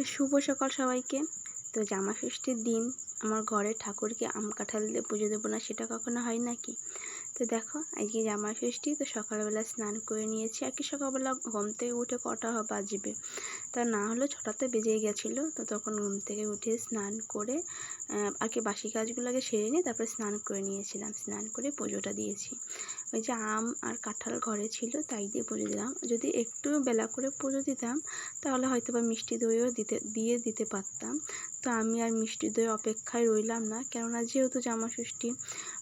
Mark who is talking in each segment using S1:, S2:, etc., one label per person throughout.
S1: তো শুভ সকাল সবাইকে। তো জামা ষষ্ঠীর দিন আমার ঘরে ঠাকুরকে আম কাঁঠাল দিয়ে পুজো দেবো না সেটা কখনো হয় নাকি? তো দেখো, আজকে জামা ষষ্ঠী, তো সকালবেলা স্নান করে নিয়েছি। আর কি সকালবেলা ঘুম থেকে উঠে কটা বাজবে? তা না হলেও ছটাতে বেজে গেছিল। তো তখন ঘুম থেকে উঠে স্নান করে আর কি বাসি কাজগুলোকে সেরে নিয়ে তারপরে স্নান করে নিয়েছিলাম। স্নান করে পুজোটা দিয়েছি। ওই যে আম আর কাঁঠাল ঘরে ছিল, তাই দিয়ে পুজো দিলাম। যদি একটু বেলা করে পুজো দিতাম, তাহলে হয়তো বা মিষ্টি দইও দিতে, দিয়ে দিতে পারতাম। তো আমি আর মিষ্টি দই অপেক্ষায় রইলাম না, কেননা যেহেতু জামা ষষ্ঠী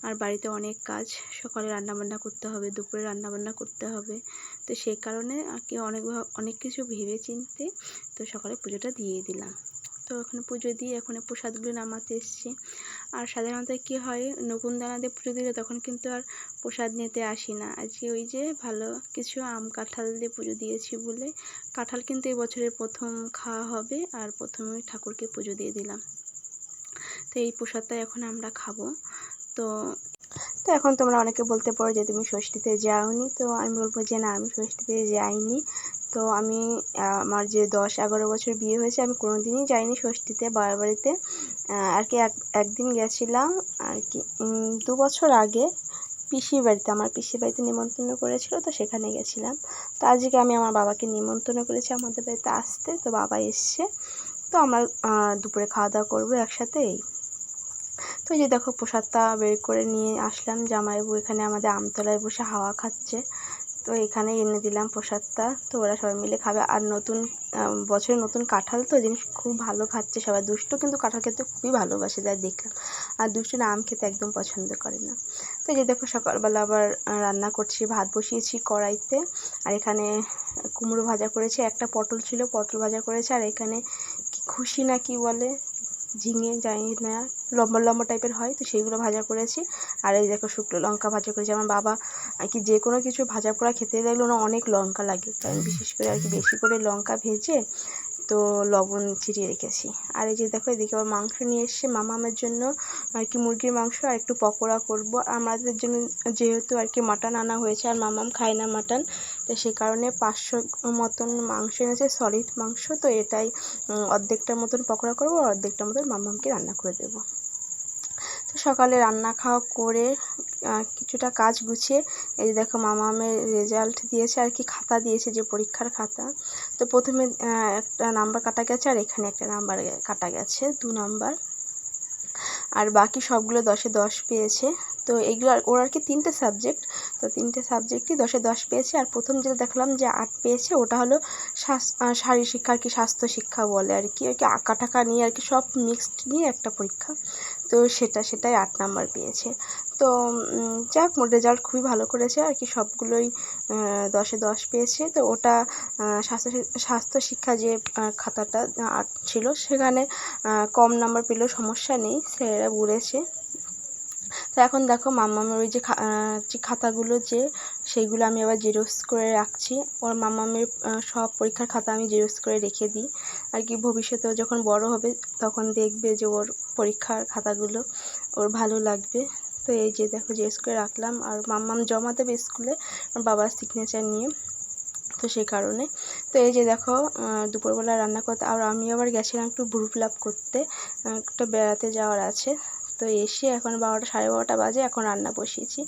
S1: আর বাড়িতে অনেক কাজ, সকালে রান্নাবান্না করতে হবে, দুপুরে রান্নাবান্না করতে হবে, তো সেই কারণে আর কি অনেক অনেক কিছু ভেবে চিনতে তো সকালে পুজোটা দিয়ে দিলাম। তো ওখানে পুজো দিয়ে এখন প্রসাদগুলো নামাতে এসেছি। আর সাধারণত কী হয় নকুন দানা দিয়ে পুজো দিলে তখন কিন্তু আর প্রসাদ নিতে আসি না। আজকে ওই যে ভালো কিছু আম কাঁঠাল দিয়ে পুজো দিয়েছি বলে, কাঁঠাল কিন্তু এই বছরের প্রথম খাওয়া হবে আর প্রথমে ঠাকুরকে পুজো দিয়ে দিলাম। তো এই প্রসাদটা এখন আমরা খাব। তো তো এখন তোমরা অনেকে বলতে পারো যে তুমি ষষ্ঠীতে যাওনি, তো আমি বলব যে না, আমি ষষ্ঠীতে যাইনি। তো আমি আমার যে দশ, এগারো বছর বিয়ে হয়েছে, আমি কোনো দিনই যাইনি ষষ্ঠীতে বাবার বাড়িতে আর কি এক, একদিন গেছিলাম, আর কি দু বছর আগে পিসির বাড়িতে, আমার পিসির বাড়িতে নিমন্ত্রণ করেছিল, তো সেখানে গেছিলাম। তো আজকে আমি আমার বাবাকে নিমন্ত্রণ করেছি আমাদের বাড়িতে আসতে, তো বাবা এসছে। তো আমরা দুপুরে খাওয়া দাওয়া করব একসাথে, এই। তো এই যে দেখো, প্রসাদটা বের করে নিয়ে আসলাম, জামাইবাবু এখানে আমাদের আমতলায় বসে হাওয়া খাচ্ছে। তো এখানে এনে দিলাম প্রসাদটা। তো ওরা সবাই মিলে খাবে। আর নতুন বছরে নতুন কাঁঠাল তো, জিনিস খুব ভালো খাচ্ছে সবাই। দুষ্ট কিন্তু কাঁঠাল খেতে খুবই ভালোবাসে, যা দেখলাম। আর দুষ্ট না আম খেতে একদম পছন্দ করে না। তো যে দেখো, সকালবেলা আবার রান্না করছি, ভাত বসিয়েছি কড়াইতে। আর এখানে কুমড়ো ভাজা করেছি, একটা পটল ছিল, পটল ভাজা করেছে। আর এখানে খুশি না কি বলে? ঝিঙে জানি না লম্বা লম্বা টাইপের হয়, তো সেইগুলো ভাজা করেছি। আর এই দেখো শুকনো লঙ্কা ভাজা করেছি। আমার বাবা আর কি যে কোনো কিছু ভাজা পোড়া খেতে দেখল না অনেক লঙ্কা লাগে। তাই বিশেষ করে আর কি বেশি করে লঙ্কা ভেজে তো লবণ ছিটিয়ে রেখেছি। আর এই যে দেখো, এদিকে আবার মাংস নিয়ে এসছে মামামের জন্য। আর কি মুরগির মাংস আর একটু পকোড়া করব। আমাদের জন্য যেহেতু আর কি মাটন আনা হয়েছে, আর মামাম খায় না মাটন, তো সেই কারণে পাঁচশো মতন মাংস এনেছে সলিড মাংস। তো এটাই অর্ধেকটার মতন পকোড়া করব, আর অর্ধেকটার মতন মামামকে রান্না করে দেবো। তো সকালে রান্না খাওয়া করে কিছুটা কাজ গুছিয়ে, এই দেখো মামামের রেজাল্ট দিয়েছে, আর কি খাতা দিয়েছে, যে পরীক্ষার খাতা। তো প্রথমে একটা নাম্বার কাটা গেছে আর এখানে একটা নাম্বার কাটা গেছে, দু নাম্বার আর বাকি সবগুলো দশে দশ পেয়েছে। তো এইগুলো আর- ওর আর কি তিনটে সাবজেক্ট তো তিনটে সাবজেক্টই দশে দশ পেয়েছে। আর প্রথম যেটা দেখলাম যে আট পেয়েছে, ওটা হলো শারীর শিক্ষা আর কি স্বাস্থ্য শিক্ষা বলে আর কি। আর কি আঁকা টাকা নিয়ে আর কি সব মিক্সড নিয়ে একটা পরীক্ষা। তো সেটা, সেটাই আট নাম্বার পেয়েছে। তো যাক রেজাল্ট খুবই ভালো করেছে। আর কি সবগুলোই দশে দশ পেয়েছে। তো ওটা স্বাস্থ্য স্বাস্থ্য শিক্ষা যে খাতাটা ছিল, সেখানে কম নাম্বার পেলেও সমস্যা নেই। স্যারেরা বলেছে তো এখন দেখো মামামের ওই যে খাতাগুলো যে সেইগুলো আমি আবার জেরক্স করে রাখছি। ওর মামামের আহ, সব পরীক্ষার খাতা আমি জেরক্স করে রেখে দিই। আর কি ভবিষ্যতেও যখন বড় হবে তখন দেখবে যে ওর পরীক্ষার খাতাগুলো ওর ভালো লাগবে। তো এই যে দেখো জেরক্স করে রাখলাম। আর মাম্মাম জমা দেবে স্কুলে বাবার সিগনেচার নিয়ে তো সেই কারণে। তো এই যে দেখো দুপুরবেলা রান্না করতে আর আমি আবার গেছিলাম একটু ভুরু ফিলাপ করতে। একটু বেড়াতে যাওয়ার আছে। তো এসে এখন বারোটা, সাড়ে বারোটা বাজে, এখন রান্না বসিয়েছি।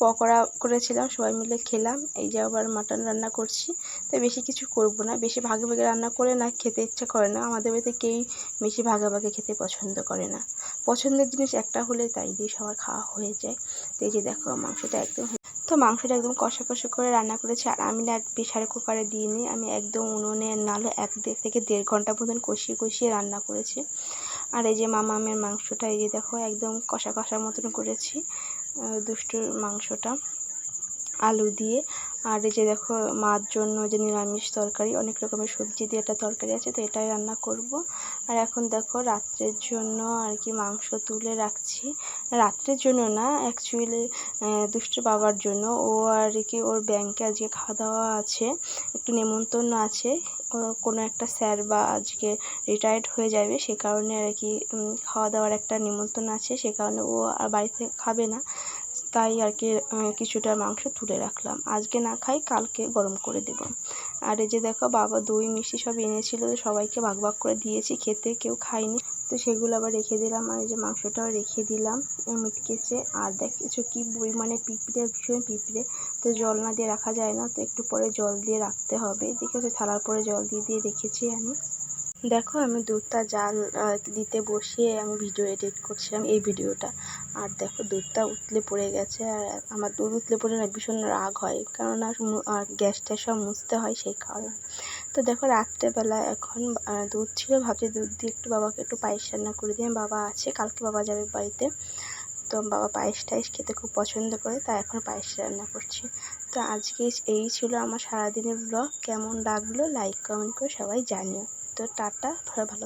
S1: পকোড়া করেছিলাম, সবাই মিলে খেলাম। এই যে আবার মাটন রান্না করছি। তো বেশি কিছু করব না, বেশি ভাগে ভাগে রান্না করে না, খেতে ইচ্ছা করে না। আমাদের বাড়িতে কেউই বেশি ভাগে ভাগে খেতে পছন্দ করে না। পছন্দের জিনিস একটা হলে তাই দিয়ে সবার খাওয়া হয়ে যায়। তো এই যে দেখো, মাংসটা একদম তো মাংসটা একদম কষা কষা করে রান্না করেছি। আর আমি না প্রেশার কুকারে দিইনি, আমি একদম উনুনে নাহলে এক দেড় থেকে দেড় ঘণ্টা মতন কষিয়ে কষিয়ে রান্না করেছি। আর এই যে মামামের মাংসটা, এই যে দেখো, একদম কষা কষার মতন করেছি দুষ্টুর মাংসটা। আলু দিয়ে। আর এই যে দেখো, মার জন্য যে নিরামিষ তরকারি, অনেক রকমের সবজি দিয়ে একটা তরকারি আছে, তো এটাই রান্না করব। আর এখন দেখো, রাত্রের জন্য আর কি মাংস তুলে রাখছি। রাত্রের জন্য না অ্যাকচুয়ালি দুষ্টু বাবার জন্য। ও আর কি, ওর ব্যাংকে আজকে খাওয়া দাওয়া আছে, একটু নেমন্তন্ন আছে। কোনো একটা স্যার বা আজকে রিটায়ার্ড হয়ে যাবে, সে কারণে আর কি খাওয়া দাওয়ার একটা নিমন্ত্রণ আছে, সে কারণে ও আর বাড়িতে খাবে না। তাই আর কি কিছুটা মাংস তুলে রাখলাম। আজকে না খাই, কালকে গরম করে দেব। আর এই যে দেখো, বাবা দই, মিষ্টি সব এনেছিল সবাইকে ভাগ ভাগ করে দিয়েছি, খেতে কেউ খায়নি। তো সেগুলো আবার রেখে দিলাম, আর এই যে মাংসটাও রেখে দিলাম মিটকেছে আর দেখেছ কি পরিমাণে পিঁপড়ে, ভীষণ পিঁপড়ে। তো জল না দিয়ে রাখা যায় না, তো একটু পরে জল দিয়ে রাখতে হবে। দেখেছ থালার পরে জল দিয়ে দিয়ে রেখেছি আমি। দেখো, আমি দুধটা জাল দিতে বসিয়ে আমি ভিডিও এডিট করছিলাম এই ভিডিওটা আর দেখো, দুধটা উতলে পড়ে গেছে। আর আমার দুধ উতলে পড়ে না, ভীষণ রাগ হয়। কেননা গ্যাসটা সব মুছতে হয় সেই কারণে। তো দেখো, রাত্রেবেলা এখন দুধ ছিল, ভাবছি দুধ দিয়ে একটু বাবাকে একটু পায়েস রান্না করে দিয়ে বাবা আছে, কালকে বাবা যাবে বাড়িতে। তো বাবা পায়েস টায়েস খেতে খুব পছন্দ করে, তাই এখন পায়েস রান্না করছি। তো আজকে এই ছিল আমার সারাদিনের ব্লগ কেমন লাগল লাইক কমেন্ট করে সবাই জানিও। তো টাটা ভালো